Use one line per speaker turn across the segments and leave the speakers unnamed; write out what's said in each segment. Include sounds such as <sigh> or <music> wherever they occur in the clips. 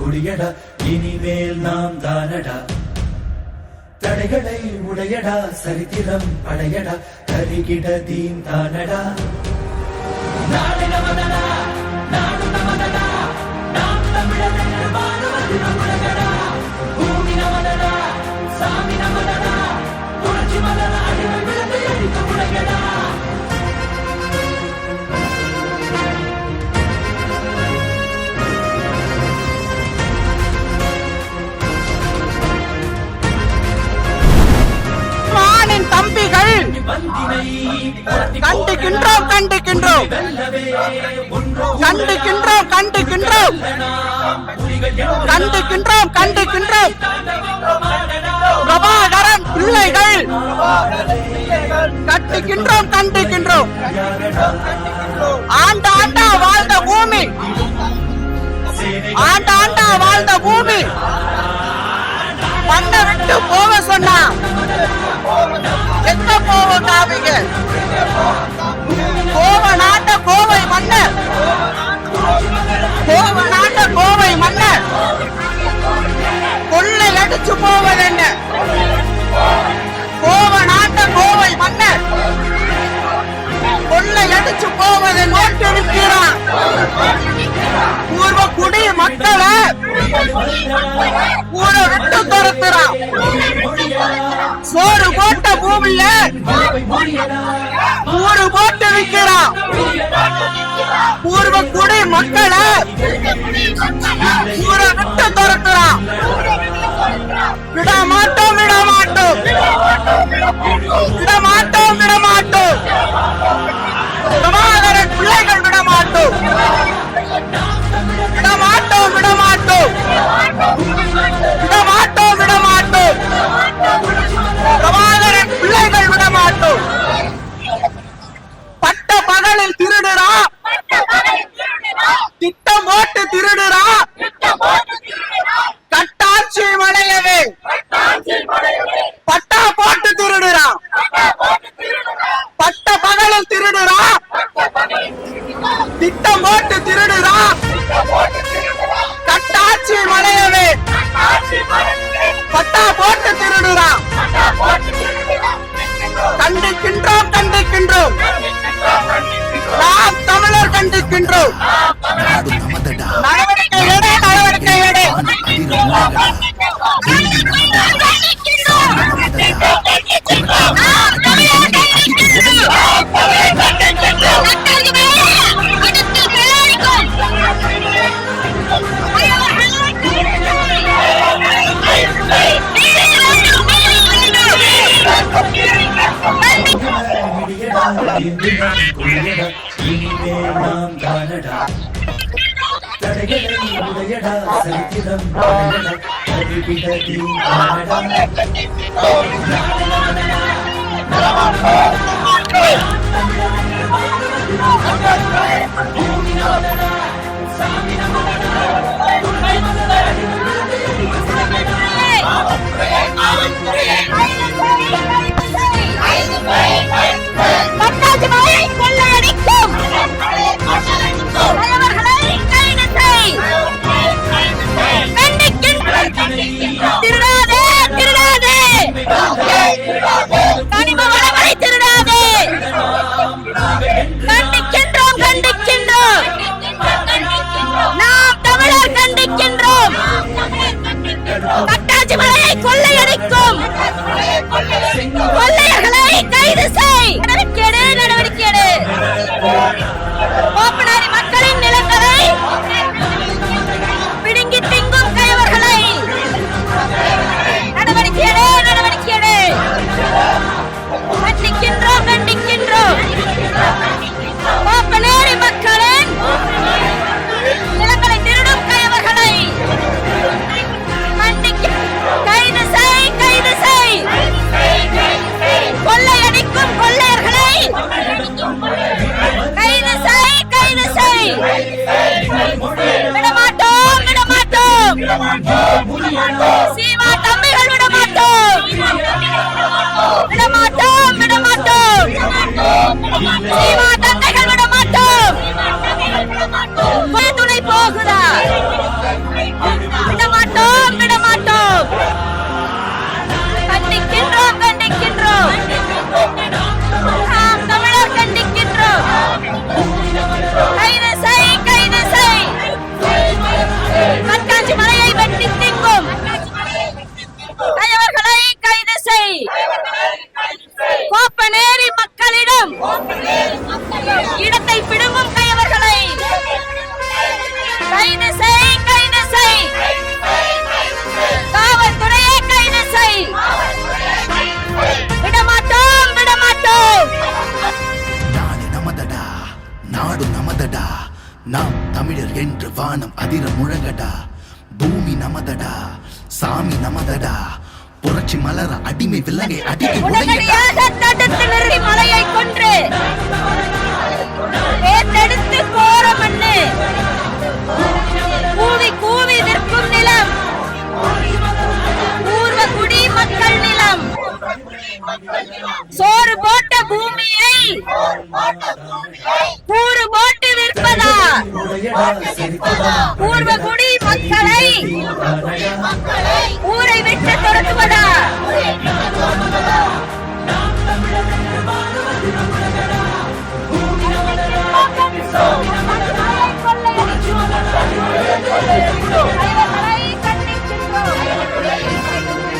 குடியடா இனிமேல் நாம் தானடா. தடைகளை உடையடா சரித்திரம் படையடா கரிகிட தீம் தானடா.
வானின்
கண்டுகின்றோம் கண்டுகின்றோம்
கண்டுகின்றோம் கண்டுகின்றோம் கண்டுகின்றோம் கண்டுகின்றோம் பிரபாகரன் பிள்ளைகள். கட்டுகின்றோம் கண்டுகின்றோம் ஆண்ட ஆண்டா வாழ்ந்த பூமி. ஆண்ட ஆண்டா வாழ்ந்த பூமி. பண்ண விட்டு போக சொன்னான். போவோம் காவிங்க கோவ நாட்ட கோவை மன்னர். கோவ நாட்ட கோவை மன்னர். கொள்ளை அடிச்சு போவதென்ன? கோவ நாட்ட கோவை மன்னர். கொள்ளை அடிச்சு போவதை நோட்டிருக்கிறான் பூர்வ குடி மக்களை ஊரை விட்டு துரத்துறான் சோறு போட்ட பூமியில ஊரு போட்டு விற்கிறான் பூர்வ குடி மக்களை ஊரை விட்டு துரத்துறான் விட மாட்டோம் விட மாட்டோம் விட மாட்டோம் விட மாட்டோம்
கரிகிட தீன்
தமிழர் என்று
வானம் அதிர முழங்கடா. பூமி நமதடா. சாமி நமதடா. புரட்சி மலர அடிமை வில்லங்கை அடித்து உடைங்கடா
மலையை கொன்று. தேர்ந்தெடுத்து போற மண்ணு. கூவி கூவி நிற்கும் நிலம். பூர்வ குடி மக்கள் நிலம். சோறு போட்ட பூமியை கூறு போட்டு விற்பதா பூர்வகுடி மக்களை ஊரை விட்டு துரத்துவதா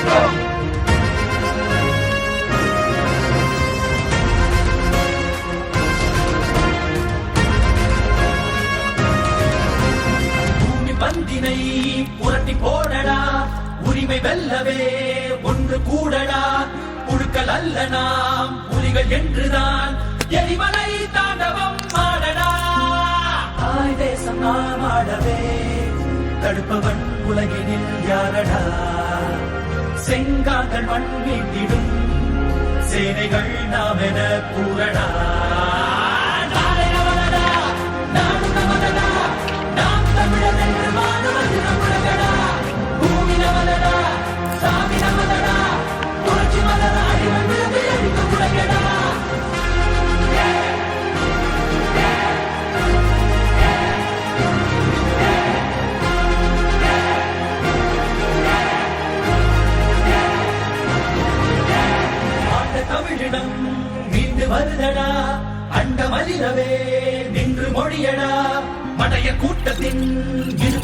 Oh! வாழவே. தடுப்பவன் உலகினில் யாரடா? செங்காங்கள் மண் வீட்டிடும் சேனைகள் நாம் என கூறடா.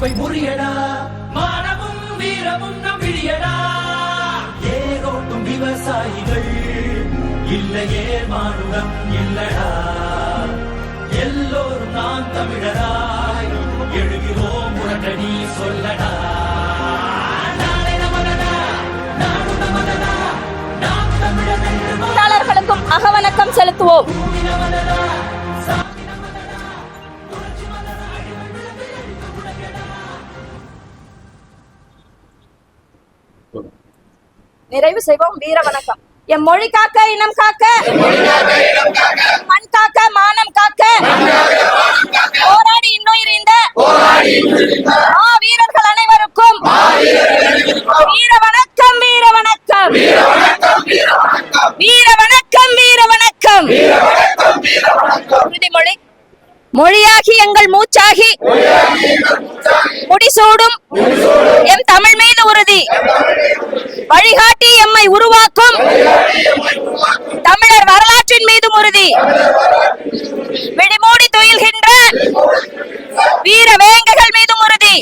இருப்பை முறியடா. மானமும் வீரமும் நம் விழியடா ஏரோட்டும் விவசாயிகள். இல்லையே மானுடம் இல்லடா. எல்லோரும் நான் தமிழராய் எழுகிறோம் முரட்டடி சொல்லடா.
அகவணக்கம் செலுத்துவோம். நிறைவு செய்வோம். வீர வணக்கம். எம் மொழி காக்க இனம் காக்க. மண் காக்க மானம் காக்க போராடி இன்னுயிர் இந்த மா வீரர்கள் அனைவருக்கும் வீர வணக்கம் வீர வணக்கம் வீர வணக்கம் வீர வணக்கம் உறுதிமொழி மொழியாகி எங்கள் மூச்சாகி முடிசூடும் எம் தமிழ் மீது உறுதி வழிகாட்டி எம்மை உருவாக்கும் தமிழர் வரலாற்றின் மீது உறுதி விழிமூடி துயில்கின்ற வீர வேங்கைகள் மீதும் உறுதி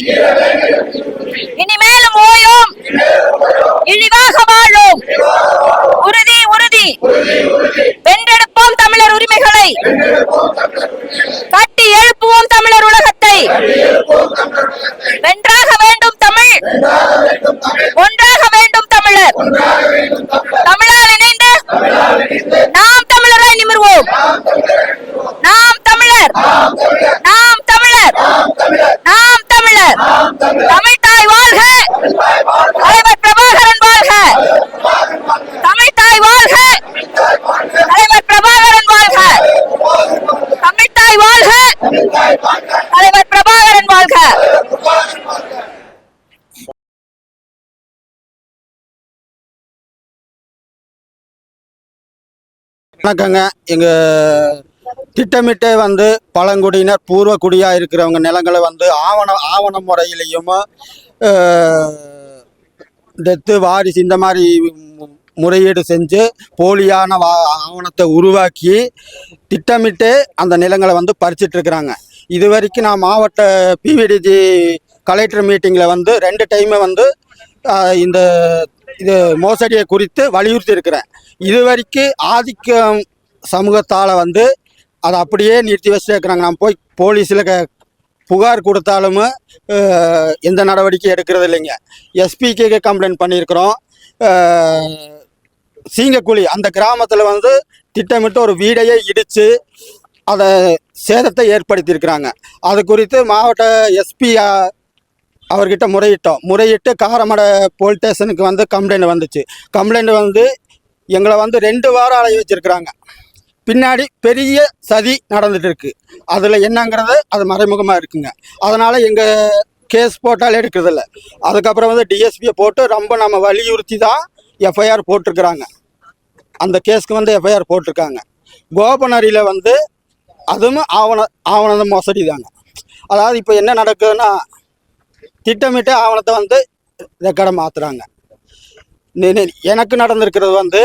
இனிமேலும் ஓயோம் இழிவாக வாழும் உறுதி உறுதி வென்றெடுப்போம் தமிழர் உரிமைகளை கட்டி எழுப்புவோம் தமிழர் உலகத்தை வென்றாக வேண்டும் தமிழ் ஒன்றாக வேண்டும் தமிழர் தமிழால் இணைந்து நாம் தமிழராய் நிமிர்வோம் நாம் தமிழர் நாம் தமிழர் நாம் தமிழர் தமிழ் தாய் வாழ்க தலைவர் பிரபாகரன் வாழ்க தமிழ் தாய் வாழ்க தலைவர் பிரபாகரன் வாழ்க தமிழ் தாய் வாழ்க தலைவர் பிரபாகரன் வாழ்க
வணக்கங்க. எங்க திட்டமிட்டே வந்து பழங்குடியினர் பூர்வ குடியா இருக்கிறவங்க நிலங்களை வந்து ஆவண ஆவண முறையிலையும் டெத்து வாரிசு இந்த மாதிரி முறையீடு செஞ்சு போலியான வா ஆவணத்தை உருவாக்கி திட்டமிட்டு அந்த நிலங்களை வந்து பறிச்சிட்டு இருக்கிறாங்க. இது வரைக்கும் நான் மாவட்ட பிவிடிஜி கலெக்டர் மீட்டிங்கில் வந்து ரெண்டு டைமு வந்து இந்த இது மோசடியை குறித்து வலியுறுத்தி இருக்கிறேன் இது வரைக்கும் ஆதிக்கம் சமூகத்தால் வந்து அதை அப்படியே நிறுத்தி வச்சுட்டு இருக்கிறாங்க நான் போய் போலீஸில் க புகார் கொடுத்தாலும் எந்த நடவடிக்கையும் எடுக்கிறது இல்லைங்க. எஸ்பிக்கு கம்ப்ளைண்ட் பண்ணியிருக்கிறோம். சீங்கக்குழி அந்த கிராமத்தில் வந்து திட்டமிட்டு ஒரு வீடையே இடித்து அதை சேதத்தை ஏற்படுத்தியிருக்கிறாங்க. அது குறித்து மாவட்ட எஸ்பி அவர்கிட்ட முறையிட்டோம். முறையிட்டு காரமடை போலீஸ் ஸ்டேஷனுக்கு வந்து கம்ப்ளைண்ட் வந்துச்சு. கம்ப்ளைண்ட் வந்து எங்களை வந்து ரெண்டு வாரம் அலைய வச்சிருக்கிறாங்க. பின்னாடி பெரிய சதி நடந்துட்டு இருக்கு. அதில் என்னங்கிறது அது மறைமுகமாக இருக்குங்க. அதனால் எங்கள் கேஸ் போட்டாலே எடுக்கிறதில்ல அதுக்கப்புறம் வந்து டிஎஸ்பியை போட்டு ரொம்ப நம்ம வலியுறுத்தி தான் எஃப்ஐஆர் போட்டிருக்கிறாங்க. அந்த கேஸ்க்கு வந்து எஃப்ஐஆர் போட்டிருக்காங்க. கோபனரியில் வந்து அதுவும் ஆவண ஆவணம் மோசடி தாங்க அதாவது இப்போ என்ன நடக்குதுன்னா திட்டமிட்டு ஆவணத்தை வந்து ரெக்கார்டை மாற்றுறாங்க எனக்கு நடந்திருக்கிறது வந்து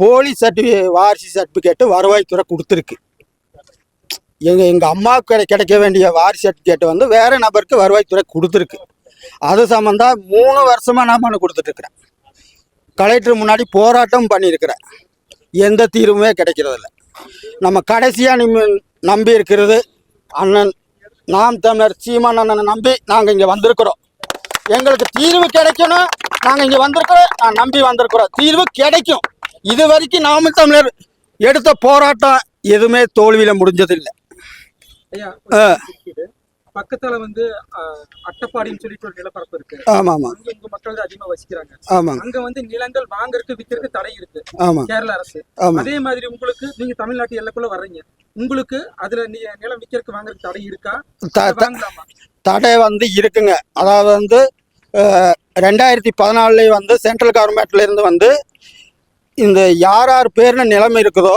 போலி சர்டிஃபி வாரிசு சர்டிஃபிகேட்டு வருவாய்த்துறை கொடுத்துருக்கு. எங்கள் எங்கள் அம்மாவுக்கு கிடை கிடைக்க வேண்டிய வாரிசு சர்டிஃபிகேட் வந்து வேறு நபருக்கு வருவாய்த்துறை கொடுத்துருக்கு. அது சம்மந்தா மூணு வருஷமாக நான் மனு கொடுத்துட்ருக்குறேன். கலெக்டர் முன்னாடி போராட்டம் பண்ணியிருக்கிறேன். எந்த தீர்வுமே கிடைக்கிறதில்ல. நம்ம கடைசியாக நிம்ம நம்பி இருக்கிறது அண்ணன் நாம் தமிழர் சீமான் அண்ணனை நம்பி நாங்கள் இங்கே வந்திருக்கிறோம். எங்களுக்கு தீர்வு கிடைக்கணும். நாங்கள் இங்கே வந்திருக்கிறோம். நான் நம்பி வந்திருக்கிறோம். தீர்வு கிடைக்கும். இது வரைக்கும் நாம் தமிழர் எடுத்த போராட்டம் எதுவுமே தோல்வியில் முடிஞ்சதில்லை. ஆ.
பக்கத்துல வந்து அட்டப்பாடின்னு சொல்லிட்டு ஒரு நிலப்பரப்பு இருக்கு.
ஆமாம். ஆமாம்
அங்க உங்க மக்கள் அதிகமா வசிக்கிறாங்க.
ஆமாங்க.
அங்க வந்து நிலங்கள் வாங்குறதுக்கு விற்கிறதுக்கு தடை இருக்கு.
ஆமாம்
கேரள அரசு. அதே மாதிரி உங்களுக்கு நீங்க தமிழ்நாட்டு எல்லைக்குள்ள வர்றீங்க. உங்களுக்கு அதுல நிலம் விற்கிறதுக்கு வாங்குறதுக்கு தடை இருக்கா?
தடை வந்து இருக்குங்க. அதாவது வந்து ரெண்டாயிரத்தி பதினாலுலேயே வந்து சென்ட்ரல் கவர்மெண்ட்ல இருந்து வந்து இந்த யார் யார் பேர்னு நிலைமை இருக்குதோ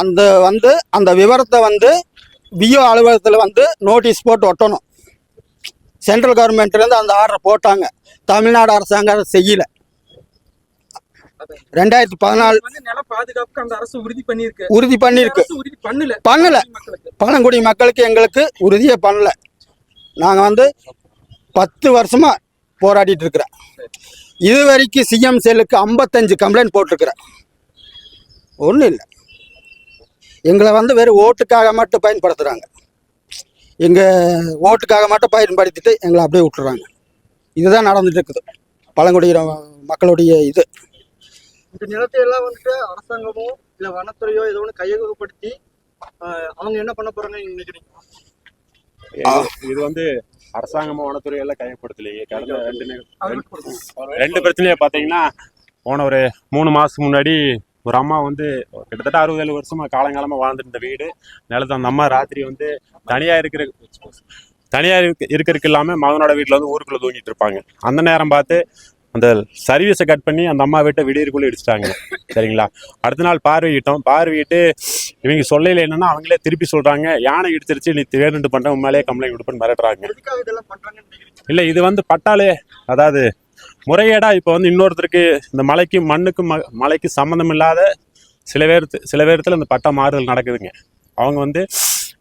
அந்த வந்து அந்த விவரத்தை வந்து விஓ அலுவலகத்தில் வந்து நோட்டீஸ் போட்டு ஒட்டணும். சென்ட்ரல் கவர்மெண்ட்லேருந்து அந்த ஆர்டர் போட்டாங்க. தமிழ்நாடு அரசாங்கம் அதை செய்யல. ரெண்டாயிரத்தி பதினாலு
வந்து நில பாதுகாப்புக்கு அந்த அரசு உறுதி
பண்ணியிருக்கு.
பண்ணல.
பழங்குடி மக்களுக்கு எங்களுக்கு உறுதியே பண்ணல. நாங்கள் வந்து பத்து வருஷமா போராடிட்டு இருக்கிறேன் இது வரைக்கும் சிஎம் செல்லுக்கு ஐம்பத்தஞ்சு கம்ப்ளைண்ட் போட்டிருக்கிறேன் ஒன்றும் இல்லை. எங்களை வந்து வெறும் ஓட்டுக்காக மட்டும் பயன்படுத்துகிறாங்க எங்கள் ஓட்டுக்காக மட்டும் பயன்படுத்திட்டு எங்களை அப்படியே விட்டுறாங்க. இதுதான் நடந்துட்டு இருக்குது பழங்குடியின மக்களுடைய இது.
இந்த நிலத்தை எல்லாம் வந்துட்டு அரசாங்கமோ இல்ல வனத்துறையோ ஏதோ ஒன்று கையகப்படுத்தி அவங்க என்ன பண்ண போறாங்க நீங்க நினைக்கிறீங்க?
இது- வந்து அரசாங்கமும் வனத்துறை எல்லாம் கையப்படுத்தலையே கடந்த ரெண்டு. ரெண்டு பிரச்சனையை பார்த்தீங்கன்னா போன ஒரு மூணு மாசத்துக்கு முன்னாடி ஒரு அம்மா வந்து கிட்டத்தட்ட அறுபது ஏழு வருஷமா காலங்காலமா வாழ்ந்துட்டு இருந்த வீடு. நிலத்தை அந்த அம்மா ராத்திரி வந்து தனியா இருக்கிற தனியா இருக்க இருக்கிறதுக்கு இல்லாம மகனோட வீட்டுல வந்து ஊருக்குள்ள தூங்கிட்டு இருப்பாங்க. அந்த நேரம் பார்த்து அந்த சர்வீஸை கட் பண்ணி அந்த அம்மா வீட்டை விடியற்குள்ள இடிச்சிட்டாங்க. சரிங்களா? அடுத்த நாள் பார்வையிட்டோம் பார்வையிட்டு இவங்க சொல்லல என்னன்னா அவங்களே திருப்பி சொல்றாங்க யானை இடிச்சிருச்சு நீ வேணுண்டு பண்ற உண்மையிலேயே கம்ப்ளைண்ட் கொடுப்பேன்னு மிரட்டுறாங்க. இல்லை இது வந்து பட்டாலே அதாவது முறையேடா இப்போ வந்து இன்னொருத்தருக்கு இந்த மலைக்கு மண்ணுக்கு ம மலைக்கு சம்மந்தம் இல்லாத சில பேர் சில பேரத்தில் இந்த பட்டா மாறுதல் நடக்குதுங்க. அவங்க வந்து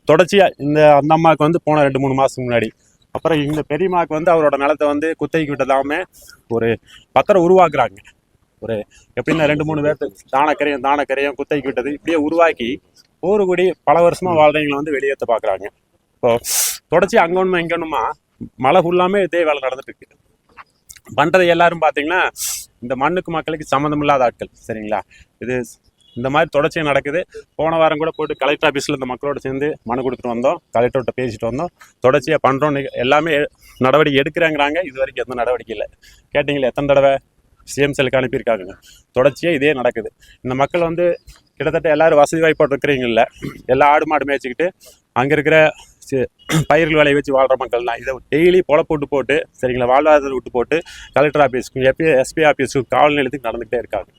தொடர்ச்சியாக இந்த அந்த அம்மாவுக்கு வந்து போன ரெண்டு மூணு மாதத்துக்கு முன்னாடி. அப்புறம் இந்த பெரியம்மாவுக்கு வந்து அவரோட நிலத்தை வந்து குத்தகைக்கு விட்டதாம ஒரு பத்திரம் உருவாக்குறாங்க. ஒரு எப்படின்னா ரெண்டு மூணு பேர்த்து தானக்கரையும் தானக்கரையும் குத்தகைக்கு விட்டது. இப்படியே உருவாக்கி ஊரு கூடி பல வருஷமா வாழ்றவங்களை வந்து வெளியேற்ற பார்க்குறாங்க இப்போ தொடர்ச்சி அங்கே ஒன்றுமா இங்கே ஒன்றுமா மழை ஃபுல்லாமே இதே வேலை நடந்துட்டு இருக்கு. பண்றது எல்லாரும் பார்த்தீங்கன்னா இந்த மண்ணுக்கு மக்களுக்கு சம்மந்தம் இல்லாத ஆட்கள் சரிங்களா? இது இந்த மாதிரி தொடர்ச்சியாக நடக்குது. போன வாரம் கூட போயிட்டு கலெக்டர் ஆஃபீஸில் இந்த மக்களோட சேர்ந்து மனு கொடுத்துட்டு வந்தோம். கலெக்டர்கிட்ட பேசிட்டு வந்தோம். தொடர்ச்சியாக பண்ணுறோம் எல்லாமே நடவடிக்கை எடுக்கிறாங்கிறாங்க. இது வரைக்கும் எந்த நடவடிக்கை இல்லை. கேட்டிங்களா எத்தனை தடவை சிஎம் செல்லுக்கு அனுப்பியிருக்காங்க தொடர்ச்சியாக இதே நடக்குது. இந்த மக்கள் வந்து கிட்டத்தட்ட எல்லாரும் வசதி வாய்ப்போடு இருக்கிறீங்கல்ல. எல்லா ஆடு மாடு மேய்ச்சிக்கிட்டு அங்கே இருக்கிற வச்சு பயிர்கள் விளைய வச்சு வாழ்கிற மக்கள் தான். இதை டெய்லி பொழப்பு விட்டு போட்டு சரிங்களா வாழ்வாதாரத்தை விட்டு போட்டு கலெக்டர் ஆஃபீஸ்க்கும் எப்பி எஸ்பி ஆஃபீஸுக்கும் காவல் நிலையத்துக்கு நடந்துகிட்டே இருக்காங்க.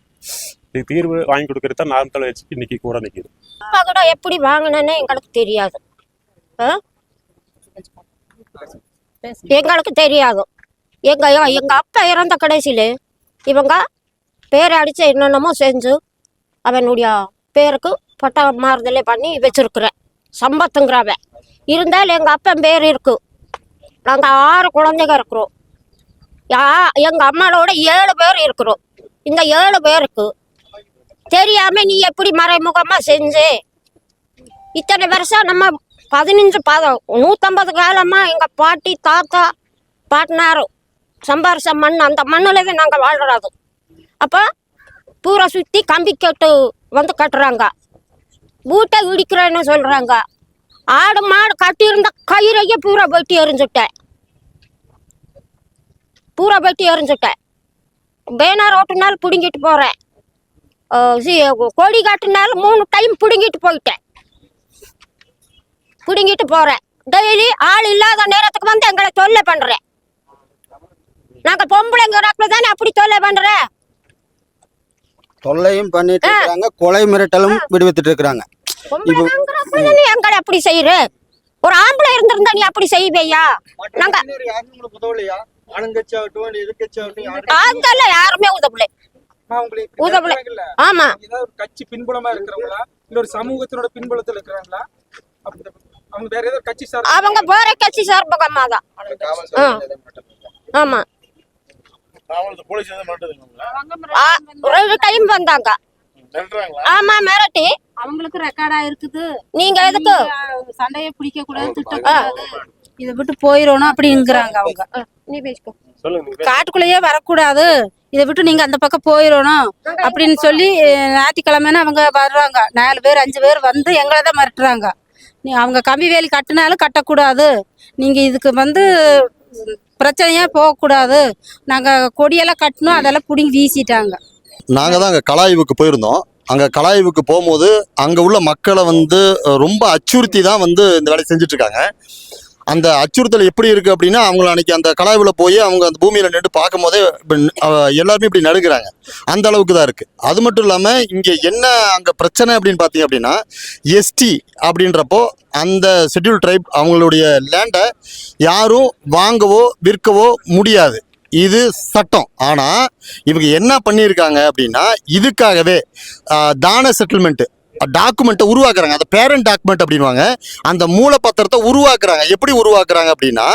இது தீர்வு வாங்கி கொடுக்கறது தான் நாம் வச்சு இன்னைக்கு கூட நிற்கிது
அப்பா கூட எப்படி வாங்கினேன்னு எங்களுக்கு தெரியாது. எங்களுக்கு தெரியாது. எங்க எங்க அப்பா இறந்த கடைசியில இவங்க பேரை அடிச்சு என்னென்னமோ செஞ்சு அவனுடைய பேருக்கு பட்டா மாறுதலே பண்ணி வச்சிருக்கிறேன் சம்பத்துங்கிறவன். இருந்தால் எங்கள் அப்பன் பேர் இருக்கு. நாங்கள் ஆறு குழந்தைங்க இருக்கிறோம். யா எங்கள் அம்மாவோட ஏழு பேர் இருக்கிறோம். இந்த ஏழு பேருக்கு தெரியாமல் நீ எப்படி மறைமுகமாக செஞ்சு? இத்தனை வருஷம் நம்ம பதினஞ்சு பத நூற்றம்பது காலமாக எங்கள் பாட்டி தாத்தா பாட்டினார் சம்பாரிச்ச மண் அந்த மண்ணில் தான் நாங்கள் வாழ்றது. அப்போ பூரை சுற்றி கம்பி கட்டு வந்து கட்டுறாங்க. வீட்டை இடிக்கிறேன்னு சொல்கிறாங்க ஆடு மாடு கட்டியிருந்த கயிறையே பூரா வெட்டி எறிஞ்சுட்டேன். பூரா வெட்டி எறிஞ்சுட்டேன். பேனர் ஓட்டுனாலும் பிடுங்கிட்டு சி- கொடி காட்டுனாலும் மூணு டைம் பிடுங்கிட்டு போயிட்டேன். பிடுங்கிட்டு போறேன். டெய்லி ஆள் இல்லாத நேரத்துக்கு வந்து எங்களை தொல்லை பண்றேன். நாங்க பொம்பளைங்கிறப்ப தானே அப்படி தொல்லை பண்றேன்.
தொல்லையும் பண்ணிட்டு இருக்காங்க கொலை மிரட்டலும் விடுவித்துட்டு இருக்கிறாங்க.
எங்களை அப்படி செய்யற? ஒரு ஆம்பளை இருந்திருந்தா நீ அப்படி செய்வேயா? நாங்க
மற்ற யாரும்
உதவல. உதவல.
இல்ல.
ஆமா.
ஒரு கட்சி பின்புலமா இருக்கிறவங்களா? இல்ல ஒரு சமூகத்தினோட பின்புலத்துல இருக்கிறாங்களா அப்படி அவங்க வேற ஏதாவது கட்சி சார்
அவங்க போற கட்சி சார்பகமா தான். ஆமா. ரெண்டு டைம் வந்தாங்க. ஆமா மிரட்டி.
அவங்களுக்கு ரெக்கார்டா இருக்குது.
நீங்க எதுக்கு?
சண்டையை பிடிக்க கூடாது திட்டக்கூடாது. இதை விட்டு போயிடணும் அப்படிங்கிறாங்க அவங்க.
நீ பேசிக்கோ.
காட்டுக்குள்ளேயே வரக்கூடாது. இதை விட்டு நீங்க அந்த பக்கம் போயிடணும் அப்படின்னு சொல்லி அஹ், ஞாயிற்றுக்கிழமைன்னு அவங்க வர்றாங்க. நாலு பேர் அஞ்சு பேர் வந்து எங்களை தான் மிரட்டுறாங்க. நீ அவங்க கம்பி வேலி கட்டினாலும் கட்டக்கூடாது. நீங்க இதுக்கு வந்து பிரச்சனையே போகக்கூடாது. நாங்க கொடியெல்லாம் கட்டணும் அதெல்லாம் பிடிங்கி வீசிட்டாங்க.
நாங்கள் தான் அங்கே கலாய்வுக்கு போயிருந்தோம். அங்கே கலாய்வுக்கு போகும்போது அங்கே உள்ள மக்களை வந்து ரொம்ப அச்சுறுத்தி தான் வந்து இந்த வேலையை செஞ்சிட்ருக்காங்க. அந்த அச்சுறுத்தல் எப்படி இருக்குது அப்படின்னா அவங்கள அன்றைக்கி அந்த கலாய்வில் போய் அவங்க அந்த பூமியில் நின்று பார்க்கும் போதே எல்லாருமே இப்படி நடுக்கிறாங்க அந்த அளவுக்கு தான் இருக்குது அது மட்டும் இல்லாமல் இங்கே என்ன அங்கே பிரச்சனை அப்படின்னு பார்த்தீங்க அப்படின்னா எஸ்டி அப்படின்றப்போ அந்த ஷெட்யூல் ட்ரைப் அவங்களுடைய லேண்டை யாரும் வாங்கவோ விற்கவோ முடியாது. இது சட்டம். ஆனால் இவங்க என்ன பண்ணியிருக்காங்க அப்படின்னா இதுக்காகவே தான செட்டில்மெண்ட்டு டாக்குமெண்ட்டை உருவாக்குறாங்க. அந்த பேரண்ட் டாக்குமெண்ட் அப்படின்வாங்க அந்த மூலப்பத்திரத்தை உருவாக்குறாங்க. எப்படி உருவாக்குறாங்க அப்படின்னா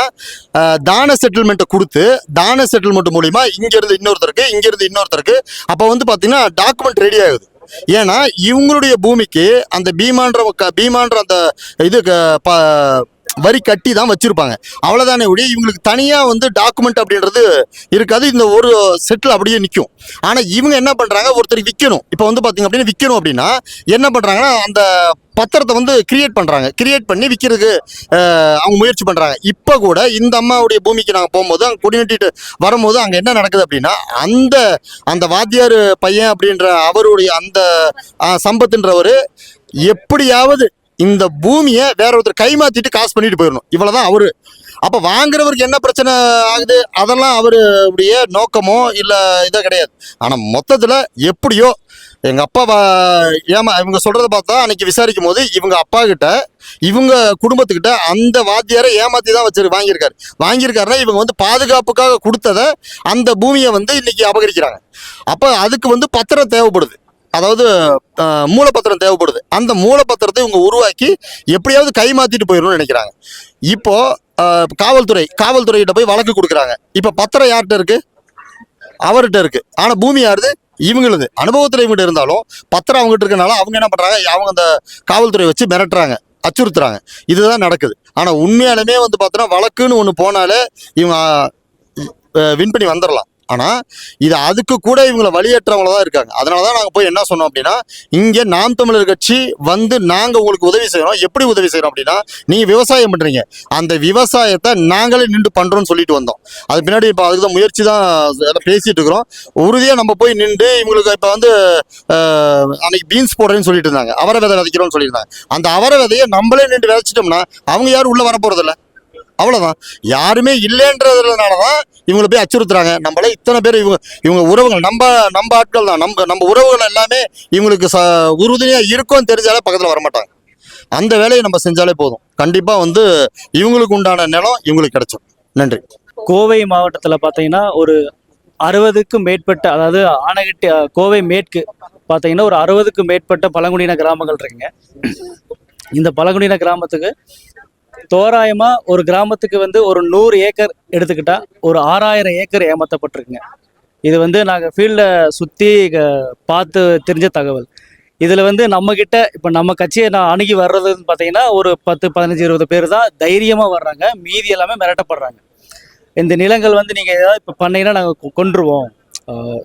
தான செட்டில்மெண்ட்டை கொடுத்து தான செட்டில்மெண்ட் மூலிமா இங்கேருந்து இன்னொருத்தருக்கு இங்கேருந்து இன்னொருத்தருக்கு அப்போ வந்து பார்த்தீங்கன்னா டாக்குமெண்ட் ரெடி ஆகுது. ஏன்னா இவங்களுடைய பூமிக்கு அந்த பீமான்ற பீமான்ற அந்த இது க- ப- வரி கட்டி தான் வச்சிருப்பாங்க. அவ்வளோதானே ஒழிய இவங்களுக்கு தனியாக வந்து டாக்குமெண்ட் அப்படின்றது இருக்காது. இந்த ஒரு செட்டில் அப்படியே நிற்கும் ஆனால் இவங்க என்ன பண்ணுறாங்க ஒருத்தருக்கு விற்கணும் இப்போ வந்து பார்த்தீங்க அப்படின்னா விற்கணும் அப்படின்னா என்ன பண்ணுறாங்கன்னா அந்த பத்திரத்தை வந்து கிரியேட் பண்ணுறாங்க கிரியேட் பண்ணி விற்கிறதுக்கு அவங்க முயற்சி பண்ணுறாங்க இப்போ கூட இந்த அம்மாவுடைய பூமிக்கு நாங்கள் போகும்போது அங்கே குடிநட்டிட்டு வரும்போது அங்கே என்ன நடக்குது அப்படின்னா அந்த அந்த வாத்தியார் பையன் அப்படின்ற அவருடைய அந்த சம்பத்துன்றவர் எப்படியாவது இந்த பூமியை வேற ஒருத்தர் கைமாத்திட்டு காசு பண்ணிட்டு போயிடணும் இவ்வளவுதான் அவரு. அப்ப வாங்குறவருக்கு என்ன பிரச்சனை ஆகுது? அதெல்லாம் அவருடைய நோக்கமோ இல்ல இதோ கிடையாது. ஆனா மொத்தத்துல எப்படியோ எங்க அப்பா வா- ஏமா இவங்க சொல்கிறத பார்த்தா அன்னைக்கு விசாரிக்கும் போது இவங்க அப்பா கிட்ட இவங்க குடும்பத்துக்கிட்ட அந்த வாத்தியாரை ஏமாத்தி தான் வச்சிரு வாங்கியிருக்காரு. வாங்கியிருக்காருன்னா இவங்க வந்து பாதுகாப்புக்காக கொடுத்தத அந்த பூமியை வந்து இன்னைக்கு அபகரிக்கிறாங்க. அப்ப அதுக்கு வந்து பத்திரம் தேவைப்படுது. அதாவது மூலப்பத்திரம் தேவைப்படுது. அந்த மூலப்பத்திரத்தை இவங்க உருவாக்கி எப்படியாவது கை மாற்றிட்டு போயிடணும்னு நினைக்கிறாங்க. இப்போ காவல்துறை காவல்துறையிட்ட போய் வழக்கு கொடுக்குறாங்க. இப்போ பத்திரம் யார்கிட்ட இருக்கு? அவர்கிட்ட இருக்கு. ஆனால் பூமி யாருது? இவங்களுது. அனுபவத்தில் இவங்ககிட்ட இருந்தாலும் பத்திரம் அவங்ககிட்ட இருக்கனால அவங்க என்ன பண்ணுறாங்க அவங்க அந்த காவல்துறை வச்சு மிரட்டுறாங்க அச்சுறுத்துறாங்க. இதுதான் நடக்குது. ஆனால் உண்மையாலுமே வந்து பார்த்தோன்னா வழக்குன்னு ஒன்று போனாலே இவங்க வின் பண்ணி வந்துடலாம் ஆனால் இது அதுக்கு கூட இவங்களை வழியேற்றவங்கள தான் இருக்காங்க. அதனால தான் நாங்கள் போய் என்ன சொன்னோம் அப்படின்னா இங்கே நாம் தமிழர் கட்சி வந்து நாங்கள் உங்களுக்கு உதவி செய்கிறோம் எப்படி உதவி செய்கிறோம் அப்படின்னா நீங்கள் விவசாயம் பண்ணுறீங்க அந்த விவசாயத்தை நாங்களே நின்று பண்ணுறோம்னு சொல்லிட்டு வந்தோம். அது பின்னாடி இப்போ அதுக்கு தான் முயற்சி தான் அதை பேசிகிட்டு இருக்கிறோம். உறுதியாக நம்ம போய் நின்று இவங்களுக்கு இப்போ வந்து அன்னைக்கு பீன்ஸ் போடுறேன்னு சொல்லிட்டு இருந்தாங்க. அவரை விதை விதைக்கிறோம்னு சொல்லியிருந்தாங்க. அந்த அவரை விதையை நம்மளே நின்று விதைச்சிட்டோம்னா அவங்க யாரும் உள்ளே வர போகிறதில்ல அவ்வளோதான் யாருமே இல்லைன்றதுனால தான் இவங்களை போய் அச்சுறுத்துறாங்க. நம்மளே இத்தனை பேர் இவங்க இவங்க உறவுகள் நம்ம நம்ம ஆட்கள் தான் நம்ம நம்ம உறவுகள் எல்லாமே இவங்களுக்கு ச உறுதுணையாக இருக்கும்னு தெரிஞ்சாலே பக்கத்தில் வரமாட்டாங்க. அந்த வேலையை நம்ம செஞ்சாலே போதும். கண்டிப்பாக வந்து இவங்களுக்கு உண்டான நிலம் இவங்களுக்கு கிடைச்சோம் நன்றி.
கோவை மாவட்டத்தில் பார்த்தீங்கன்னா ஒரு அறுபதுக்கும் மேற்பட்ட அதாவது ஆனகட்டி கோவை மேற்கு பார்த்தீங்கன்னா ஒரு அறுபதுக்கும் மேற்பட்ட பழங்குடியின கிராமங்கள் இருக்குங்க. இந்த பழங்குடியின கிராமத்துக்கு தோராயமா ஒரு கிராமத்துக்கு வந்து ஒரு நூறு ஏக்கர் எடுத்துக்கிட்டா ஒரு ஆறாயிரம் ஏக்கர் ஏமாத்தப்பட்டிருக்குங்க. இது வந்து நாங்கள் ஃபீல்டில் சுற்றி பார்த்து தெரிஞ்ச தகவல். இதில் வந்து நம்மக்கிட்ட இப்போ நம்ம கட்சியை நான் அணுகி வர்றதுன்னு பார்த்தீங்கன்னா ஒரு பத்து பதினஞ்சு இருபது பேர் தான் தைரியமாக வர்றாங்க. மீதி எல்லாமே மிரட்டப்படுறாங்க. இந்த நிலங்கள் வந்து நீங்கள் ஏதாவது இப்போ பண்ணீங்கன்னா நாங்கள் கொண்டுருவோம்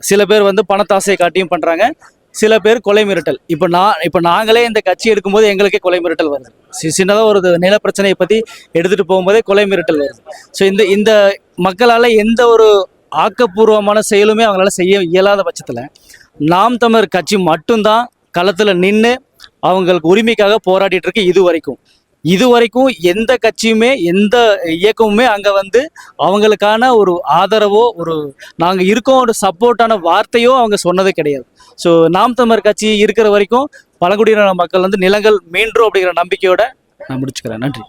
சில பேர் வந்து பணத்தாசையை காட்டியும் பண்ணுறாங்க
சில பேர் கொலை மிரட்டல். இப்போ நான் இப்போ நாங்களே இந்த கட்சி எடுக்கும்போது எங்களுக்கே கொலை மிரட்டல் வருது. சி- ஒரு நில பிரச்சனையை பற்றி எடுத்துகிட்டு போகும்போதே கொலை மிரட்டல் வருது. ஸோ இந்த இந்த மக்களால் எந்த ஒரு ஆக்கப்பூர்வமான செயலுமே அவங்களால செய்ய இயலாத பட்சத்தில் நாம் தமிழர் கட்சி மட்டும்தான் களத்தில் நின்று அவங்களுக்கு உரிமைக்காக போராடிட்டு இருக்கு இது வரைக்கும். இது வரைக்கும் எந்த கட்சியுமே எந்த இயக்கமுமே அங்கே வந்து அவங்களுக்கான ஒரு ஆதரவோ ஒரு நாங்கள் இருக்கோம் ஒரு சப்போர்ட்டான வார்த்தையோ அவங்க சொன்னது கிடையாது. ஸோ நாம் தமிழர் கட்சி இருக்கிற வரைக்கும் பழங்குடியின மக்கள் வந்து நிலங்கள் மீண்டும் அப்படிங்கிற நம்பிக்கையோட நான் முடிச்சுக்கிறேன். நன்றி.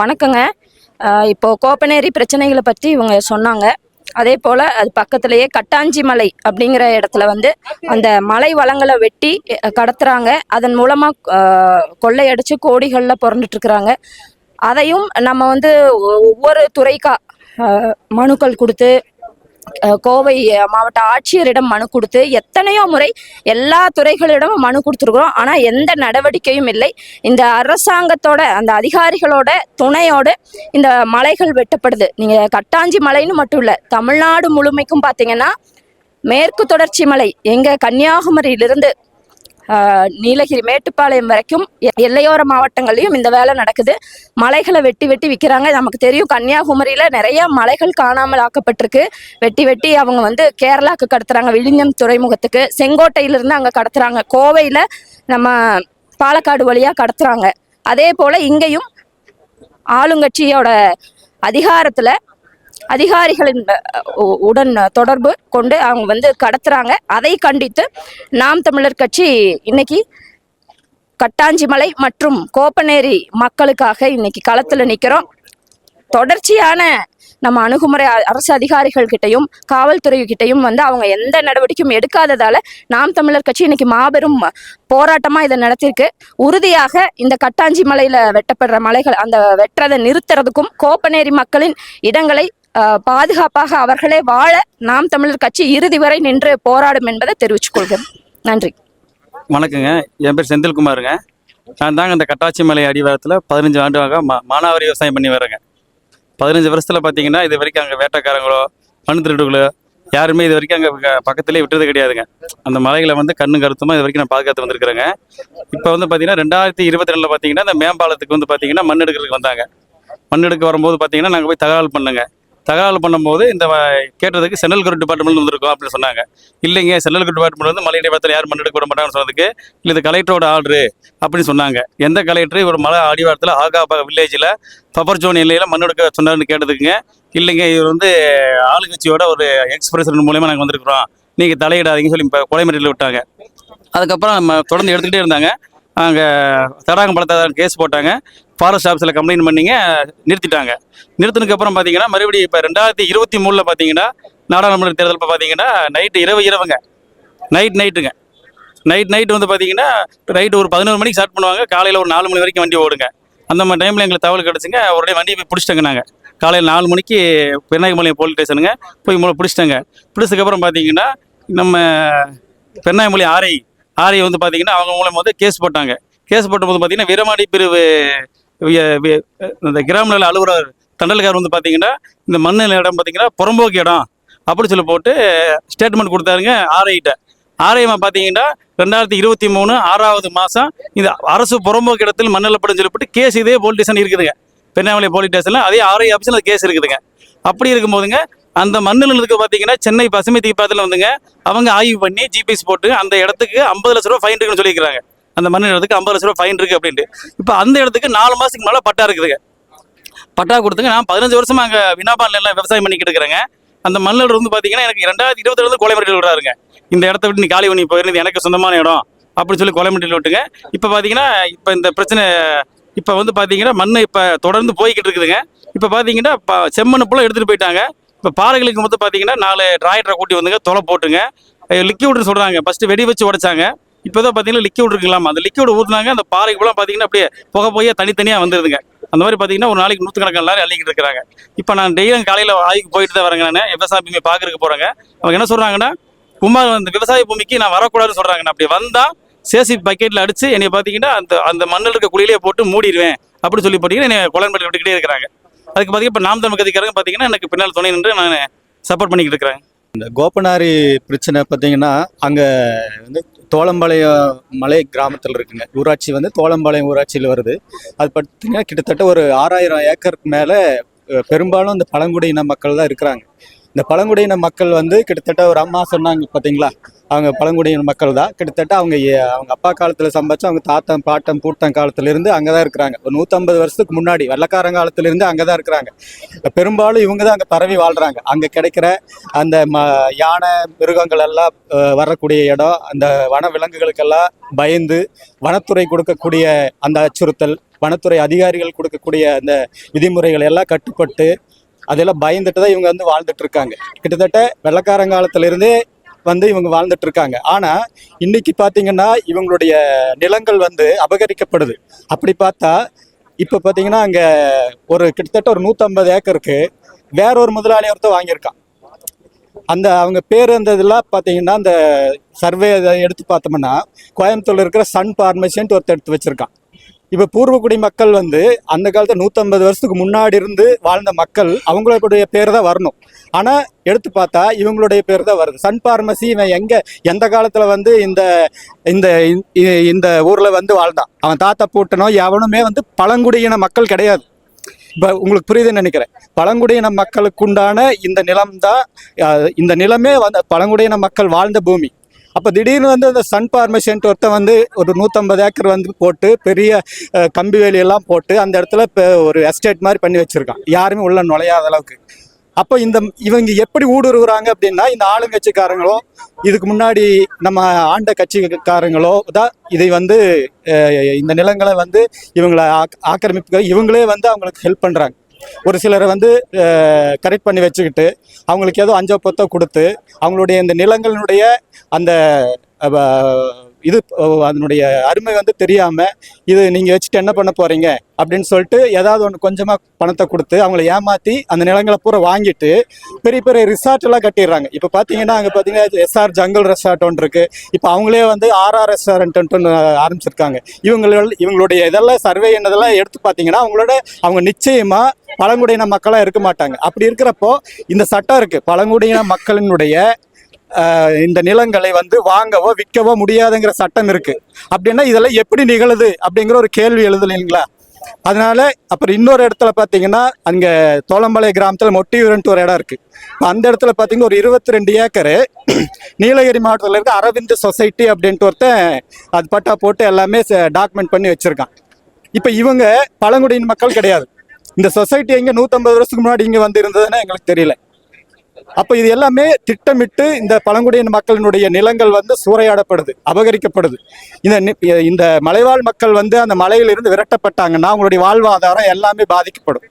வணக்கங்க. இப்போ கோப்பனேரி பிரச்சனைகளை பற்றி இவங்க சொன்னாங்க. அதே போல் அது பக்கத்துலேயே கட்டாஞ்சி மலை அப்படிங்கிற இடத்துல வந்து அந்த மலை வளங்களை வெட்டி கடத்துறாங்க. அதன் மூலமாக கொள்ளையடிச்சு கோடிகளில் புரண்டுட்டு இருக்கிறாங்க. அதையும் நம்ம வந்து ஒவ்வொரு துறைக்கா மனுக்கள் கொடுத்து கோவை மாவட்ட ஆட்சியரிடம் மனு கொடுத்து எத்தனையோ முறை எல்லா துறைகளிடமும் மனு கொடுத்துருக்குறோம். ஆனால் எந்த நடவடிக்கையும் இல்லை. இந்த அரசாங்கத்தோட அந்த அதிகாரிகளோட துணையோடு இந்த மலைகள் வெட்டப்படுது. நீங்கள் கட்டாஞ்சி மலைன்னு மட்டும் இல்லை தமிழ்நாடு முழுமைக்கும் பார்த்தீங்கன்னா மேற்கு தொடர்ச்சி மலை எங்கள் கன்னியாகுமரியிலிருந்து நீலகிரி மேட்டுப்பாளையம் வரைக்கும் எ- எல்லையோர மாவட்டங்கள்லையும் இந்த வேலை நடக்குது. மலைகளை வெட்டி வெட்டி விற்கிறாங்க நமக்கு தெரியும் கன்னியாகுமரியில் நிறைய மலைகள் காணாமல் ஆக்கப்பட்டிருக்கு. வெட்டி வெட்டி அவங்க வந்து கேரளாவுக்கு கடத்துறாங்க விழிஞம் துறைமுகத்துக்கு. செங்கோட்டையிலிருந்து அங்கே கடத்துறாங்க. கோவையில் நம்ம பாலக்காடு வழியாக கடத்துறாங்க. அதே போல் இங்கேயும் ஆளுங்கட்சியோட அதிகாரத்தில் அதிகாரிகளின் உ- உடன் தொடர்பு கொண்டு அவங்க வந்து கடத்துறாங்க. அதை கண்டித்து நாம் தமிழர் கட்சி இன்னைக்கு கட்டாஞ்சிமலை மற்றும் கோப்பநேரி மக்களுக்காக இன்னைக்கு களத்தில் நிற்கிறோம் தொடர்ச்சியான நம்ம அணுகுமுறை அரசு அதிகாரிகள் கிட்டையும் காவல்துறை கிட்டையும் வந்து அவங்க எந்த நடவடிக்கையும் எடுக்காததால நாம் தமிழர் கட்சி இன்னைக்கு மாபெரும் போராட்டமா இதை நடத்தியிருக்கு. உறுதியாக இந்த கட்டாஞ்சி மலையில வெட்டப்படுற மலைகள் அந்த வெட்டுறதை நிறுத்துறதுக்கும் கோப்பநேரி மக்களின் இடங்களை பாதுகாப்பாக அவர்களே வாழ நாம் தமிழர் கட்சி இறுதி வரை நின்று போராடும் என்பதை தெரிவித்துக் கொள்கிறேன். நன்றி.
வணக்கங்க. என் பேர் செந்தில்குமாருங்க. நான் தாங்க இந்த கட்டாச்சி மலை அடிவாரத்தில் பதினஞ்சு ஆண்டுவாக மா மானாவாரி விவசாயம் பண்ணி வரேங்க பதினஞ்சு வருஷத்தில் பார்த்தீங்கன்னா இது வரைக்கும் அங்கே வேட்டைக்காரங்களோ மண் திருடுகளோ யாருமே இது வரைக்கும் அங்கே பக்கத்துலேயே விட்டது கிடையாதுங்க. அந்த மலைகளை வந்து கண்ணு கருத்துமாக இது வரைக்கும் நான் பாதுகாத்து வந்திருக்கிறேங்க. இப்போ வந்து பார்த்தீங்கன்னா ரெண்டாயிரத்தி இருபத்தி ரெண்டில் பார்த்தீங்கன்னா இந்த மேம்பாலத்துக்கு வந்து பார்த்தீங்கன்னா மண் எடுக்கிறதுக்கு வந்தாங்க. மண் எடுக்க வரும்போது பார்த்தீங்கன்னா நாங்கள் போய் தகவல் பண்ணுங்க. தகவல் பண்ணும்போது இந்த கேட்டதுக்கு சென்ட்ரல் கவர்மெண்ட் டிபார்ட்மெண்ட் வந்திருக்கோம் அப்படின்னு சொன்னாங்க. இல்லைங்க சென்ட்ரல் டிபார்ட்மெண்ட் வந்து மலை இடைவரத்தில் யார் மண் எடுக்க விட மாட்டாங்கன்னு சொன்னதுக்கு இல்லை இது கலெக்டரோட ஆர்டரு அப்படின்னு சொன்னாங்க. எந்த கலெக்டர் ஒரு மலை அடிவாரத்தில் ஆகாபா வில்லேஜில் பப்பர் ஜோன் எல்லையில் மண் எடுக்க சொன்னாருன்னு கேட்டதுக்குங்க. இல்லைங்க இவர் வந்து ஆளுங்கட்சியோட ஒரு எக்ஸ்பிரஷன் மூலயமா நாங்கள் வந்திருக்கிறோம். நீங்கள் தலையிடாதீங்கன்னு சொல்லி இப்போ கொலை விட்டாங்க. அதுக்கப்புறம் நம்ம தொடர்ந்து எடுத்துக்கிட்டே இருந்தாங்க. அங்கே தடாகம் பழத்தை கேஸ் போட்டாங்க. ஃபாரஸ்ட் ஆஃபீஸில் கம்ப்ளைண்ட் பண்ணிங்க நிறுத்திட்டாங்க. நிறுத்தினதுக்கப்புறம் பார்த்தீங்கன்னா மறுபடியும் இப்போ ரெண்டாயிரத்தி இருபத்தி மூணில் பார்த்தீங்கன்னா நாடாளுமன்ற தேர்தல் இப்போ பார்த்தீங்கன்னா நைட்டு இரவு இரவுங்க. நைட் நைட்டுங்க நைட் நைட் வந்து பார்த்தீங்கன்னா நைட்டு ஒரு பதினோரு மணிக்கு ஸ்டார்ட் பண்ணுவாங்க. காலையில் ஒரு நாலு மணி வரைக்கும் வண்டி ஓடுங்க. அந்த மாதிரி டைமில் எங்களுக்கு தகவல் கிடச்சிங்க. உடனே வண்டியை போய் பிடிச்சிட்டங்க நாங்கள் காலையில் நாலு மணிக்கு பெருநாயகமலையம் போலீஸ் ஸ்டேஷனுங்க போய் மூலம் பிடிச்சிட்டங்க. பிடிச்சதுக்கப்புறம் பார்த்தீங்கன்னா நம்ம பெருநாயகமலை ஆர்ஐ ஆர்ஐ வந்து பார்த்தீங்கன்னா அவங்க மூலம் வந்து கேஸ் போட்டாங்க. கேஸ் போட்டபோது பார்த்தீங்கன்னா வீரமாடி பிரிவு இந்த கிராம நில அலுவலர் தண்டல்கார் வந்து பார்த்தீங்கன்னா இந்த மண் இடம் பார்த்தீங்கன்னா புறம்போக்கு இடம் அப்படி சொல்லி போட்டு ஸ்டேட்மெண்ட் கொடுத்தாருங்க ஆர்ஐட்ட ஆர்ஐமா பார்த்தீங்கன்னா ரெண்டாயிரத்தி இருபத்தி மூணு ஆறாவது மாதம் இந்த அரசு புறம்போக்கு இடத்தில் மண்ணலப்படும் சொல்லப்பட்டு கேஸ் இதே போலீஸ் ஸ்டேஷன் இருக்குதுங்க. பெண்ணாமலை போலீஸ் ஸ்டேஷனில் அதே ஆர்ஐ ஆஃபீஸில் அந்த கேஸ் இருக்குதுங்க. அப்படி இருக்கும்போதுங்க அந்த மண்ணில் இருக்கு பார்த்தீங்கன்னா சென்னை பசுமை தீபாத்தில் வந்துங்க அவங்க ஆய்வு பண்ணி ஜிபிஎஸ் போட்டு அந்த இடத்துக்கு ஐம்பது லட்ச ரூபா ஃபைன் இருக்குன்னு சொல்லியிருக்கிறாங்க. அந்த மண் இடத்துக்கு ஐம்பது லட்ச ரூபா ஃபைன் இருக்குது அப்படின்ட்டு. இப்போ அந்த இடத்துக்கு நாலு மாதத்துக்கு மேலே பட்டா இருக்குதுங்க. பட்டா கொடுத்துங்க. நான் பதினஞ்சு வருஷமாக அங்கே வினாபால் விவசாயம் பண்ணிக்கிட்டு இருக்கிறேங்க. அந்த மண்ணில் வந்து பார்த்தீங்கன்னா எனக்கு ரெண்டாயிரத்தி இருபத்தி கொலை மிரட்டல் விடுறாருங்க. இந்த இடத்த விட்டு நீ காலி பண்ணி போயிருந்தது எனக்கு சொந்தமான இடம் அப்படின்னு சொல்லி கொலை மிரட்டல் விட்டுங்க. இப்போ பார்த்தீங்கன்னா இப்போ இந்த பிரச்சனை இப்போ வந்து பார்த்தீங்கன்னா மண் இப்போ தொடர்ந்து போய்கிட்டு இருக்குதுங்க. இப்போ பார்த்தீங்கன்னா இப்போ செம்மண்ணு போல எடுத்துகிட்டு போயிட்டாங்க. இப்போ பாறைகளுக்கு மொத்தம் பார்த்தீங்கன்னா நாலு டிராய்டரை கூட்டி வந்துங்க தொலை போட்டுங்க. லிக்யூட்னு சொல்கிறாங்க ஃபஸ்ட்டு வெடி வச்சு உடைச்சாங்க. இப்போ தான் பார்த்தீங்கன்னா லிக்யூட் இருக்குங்களாமா. அந்த லிக்யூட் ஊற்றுனாங்க அந்த பாறைக்கு போல பார்த்தீங்கன்னா அப்படியே புகை போய் தனித்தனியாக வந்துருதுங்க. அந்த மாதிரி பார்த்தீங்கன்னா ஒரு நாளைக்கு நூற்றுக்கணக்கான எல்லாரும் அள்ளிக்கிட்டு இருக்கிறாங்க. இப்போ நான் டெய்லியும் காலையில் ஆய்வுக்கு போயிட்டு தான் வரேங்க நான். விவசாய பூமி பார்க்கறதுக்கு போகிறேங்க அவங்க என்ன சொல்கிறாங்கன்னா குமார் அந்த விவசாய பூமிக்கு நான் வரக்கூடாதுன்னு சொல்கிறாங்க நான் அப்படி வந்தால் சேசி பக்கெட்டில் அடித்து என்னை பார்த்தீங்கன்னா அந்த அந்த மண்ணில் இருக்க குழியிலே போட்டு மூடிடுவேன் அப்படி சொல்லி பார்த்தீங்கன்னா என்னை குளம்படி விட்டுக்கிட்டே இருக்கிறாங்க. அதுக்கு பார்த்தீங்கன்னா இப்போ நாம் தமிழ் கதிக்காரங்க பார்த்தீங்கன்னா எனக்கு பின்னால் துணை நின்று நான் சப்போர்ட் பண்ணிக்கிட்டு இருக்கிறேன்.
இந்த கோபனாரி பிரச்சனை பார்த்தீங்கன்னா அங்கே வந்து தோளம்பாளையம் மலை கிராமத்தில் இருக்குங்க. ஊராட்சி வந்து தோளம்பாளையம் ஊராட்சியில் வருது. அது பார்த்தீங்கன்னா கிட்டத்தட்ட ஒரு ஆறாயிரம் ஏக்கருக்கு மேலே பெரும்பாலும் இந்த பழங்குடியின மக்கள் தான் இருக்கிறாங்க. இந்த பழங்குடியின மக்கள் வந்து கிட்டத்தட்ட ஒரு அம்மா சொன்னாங்க பார்த்தீங்களா அவங்க பழங்குடியின மக்கள் தான். கிட்டத்தட்ட அவங்க அவங்க அப்பா காலத்தில் சம்பாதிச்சு அவங்க தாத்தம் பாட்டம் கூட்டம் காலத்திலிருந்து அங்கே தான் இருக்கிறாங்க. ஒரு நூற்றம்பது வருஷத்துக்கு முன்னாடி வெள்ளக்காரன் காலத்திலிருந்து அங்கே தான் இருக்கிறாங்க பெரும்பாலும் இவங்க தான் அங்கே பரவி வாழ்கிறாங்க அங்கே கிடைக்கிற அந்த ம யானை மிருகங்கள் எல்லாம் வரக்கூடிய இடம் அந்த வன விலங்குகளுக்கெல்லாம் பயந்து வனத்துறை கொடுக்கக்கூடிய அந்த அச்சுறுத்தல் வனத்துறை அதிகாரிகள் கொடுக்கக்கூடிய அந்த விதிமுறைகள் எல்லாம் கட்டுப்பட்டு அதெல்லாம் பயந்துட்டு தான் இவங்க வந்து வாழ்ந்துட்டு இருக்காங்க கிட்டத்தட்ட வெள்ளக்காரங்காலத்திலிருந்தே வந்து இவங்க வாழ்ந்துட்டு இருக்காங்க ஆனா இன்னைக்கு பாத்தீங்கன்னா இவங்களுடைய நிலங்கள் வந்து அபகரிக்கப்படுது. அப்படி பார்த்தா இப்ப பாத்தீங்கன்னா அங்க ஒரு கிட்டத்தட்ட ஒரு நூத்தம்பது ஏக்கருக்கு வேற ஒரு முதலாளி ஒருத்தர் வாங்கியிருக்கான். அந்த அவங்க பேர் அந்த இதெல்லாம் பார்த்தீங்கன்னா அந்த சர்வே எடுத்து பார்த்தோம்னா கோயம்புத்தூர்ல இருக்கிற சன் பார்மசின்ட்டு ஒருத்தர் எடுத்து வச்சிருக்கான். இப்போ பூர்வக்குடி மக்கள் வந்து அந்த காலத்துல நூற்றம்பது வருஷத்துக்கு முன்னாடி இருந்து வாழ்ந்த மக்கள் அவங்களுடைய பேர் தான் வரணும். ஆனால் எடுத்து பார்த்தா இவங்களுடைய பேர் தான் வருது. சன் பார்மசி இவன் எங்கே எந்த காலத்தில் வந்து இந்த இந்த இந்த ஊரில் வந்து வாழ்ந்தான்? அவன் தாத்தா பூட்டனோ எவனுமே வந்து பழங்குடியின மக்கள் கிடையாது. இப்போ உங்களுக்கு புரியுதுன்னு நினைக்கிறேன். பழங்குடியின மக்களுக்கு உண்டான இந்த நிலம் தான் இந்த நிலமே வந்து பழங்குடியின மக்கள் வாழ்ந்த பூமி. அப்போ திடீர்னு வந்து அந்த சன் பார்மேஷன்ட்டு ஒருத்தன் வந்து ஒரு நூற்றம்பது ஏக்கர் வந்து போட்டு பெரிய கம்பி வேலியெல்லாம் போட்டு அந்த இடத்துல இப்போ ஒரு எஸ்டேட் மாதிரி பண்ணி வச்சுருக்கான். யாருமே உள்ள நுழையாத அளவுக்கு. அப்போ இந்த இவங்க எப்படி ஊடுருவுறாங்க அப்படின்னா இந்த ஆளுங்கட்சிக்காரங்களோ இதுக்கு முன்னாடி நம்ம ஆண்ட கட்சிக்காரங்களோ தான் இதை வந்து இந்த நிலங்களை வந்து இவங்களை ஆக்- ஆக்கிரமிப்பு இவங்களே வந்து அவங்களுக்கு ஹெல்ப் பண்ணுறாங்க ஒரு சிலரை வந்து கரெக்ட் பண்ணி வச்சுக்கிட்டு அவங்களுக்கு ஏதோ அஞ்சோ பத்தோ கொடுத்து அவங்களுடைய இந்த நிலங்களினுடைய அந்த இது அதனுடைய அருமை வந்து தெரியாமல் இது நீங்கள் வச்சுட்டு என்ன பண்ண போகிறீங்க அப்படின்னு சொல்லிட்டு ஏதாவது ஒன்று கொஞ்சமாக பணத்தை கொடுத்து அவங்கள ஏமாற்றி அந்த நிலங்களை பூரா வாங்கிட்டு பெரிய பெரிய ரிசார்ட் எல்லாம் கட்டிடுறாங்க. இப்போ பார்த்தீங்கன்னா அங்கே பார்த்தீங்கன்னா எஸ்ஆர் ஜங்கல் ரெசார்ட் ஒன்று இருக்குது இப்போ அவங்களே வந்து ஆர்ஆர் ரெஸ்டாரண்ட் ஆரம்பிச்சிருக்காங்க. இவங்கள இவங்களுடைய இதெல்லாம் சர்வே என்னதெல்லாம் எடுத்து பார்த்தீங்கன்னா அவங்களோட அவங்க நிச்சயமாக பழங்குடியின மக்களாக இருக்க மாட்டாங்க. அப்படி இருக்கிறப்போ இந்த சட்டம் இருக்குது பழங்குடியின மக்களினுடைய இந்த நிலங்களை வந்து வாங்கவோ விற்கவோ முடியாதுங்கிற சட்டம் இருக்கு. அப்படின்னா இதெல்லாம் எப்படி நிகழுது அப்படிங்கிற ஒரு கேள்வி எழுதலைங்களா அதனால அப்புறம் இன்னொரு இடத்துல பார்த்தீங்கன்னா அங்கே தோளம்பாளைய கிராமத்தில் மொட்டியூரன்ட்டு ஒரு இடம் இருக்கு. அந்த இடத்துல பார்த்தீங்கன்னா ஒரு இருபத்தி ரெண்டு ஏக்கரு <clears throat> நீலகிரி மாவட்டத்தில் இருக்க அரவிந்த் சொசைட்டி அப்படின்ட்டு ஒருத்தன் அது பட்டா போட்டு எல்லாமே டாக்குமெண்ட் பண்ணி வச்சுருக்கான். இப்போ இவங்க பழங்குடியின் மக்கள் கிடையாது. இந்த சொசைட்டி எங்கே நூற்றம்பது வருஷத்துக்கு முன்னாடி இங்கே வந்து இருந்ததுன்னா எங்களுக்கு தெரியல. அப்போ இது எல்லாமே திட்டமிட்டு இந்த பழங்குடியின மக்களினுடைய நிலங்கள் வந்து சூறையாடப்படுது அபகரிக்கப்படுது. இந்த இந்த மலைவாழ் மக்கள் வந்து அந்த மலையிலிருந்து விரட்டப்பட்டாங்கன்னா அவங்களுடைய வாழ்வாதாரம் எல்லாமே பாதிக்கப்படும்.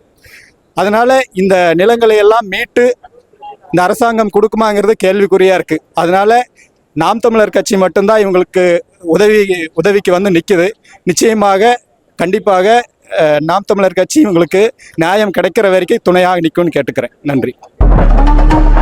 அதனால இந்த நிலங்களை எல்லாம் மீட்டு இந்த அரசாங்கம் கொடுக்குமாங்கிறது கேள்விக்குறியா இருக்கு. அதனால நாம் தமிழர் கட்சி மட்டும்தான் இவங்களுக்கு உதவி உதவிக்கு வந்து நிற்குது நிச்சயமாக கண்டிப்பாக நாம் தமிழர் கட்சி இவங்களுக்கு நியாயம் கிடைக்கிற வரைக்கும் துணையாக நிற்கும்னு கேட்டுக்கிறேன். நன்றி. Thank you.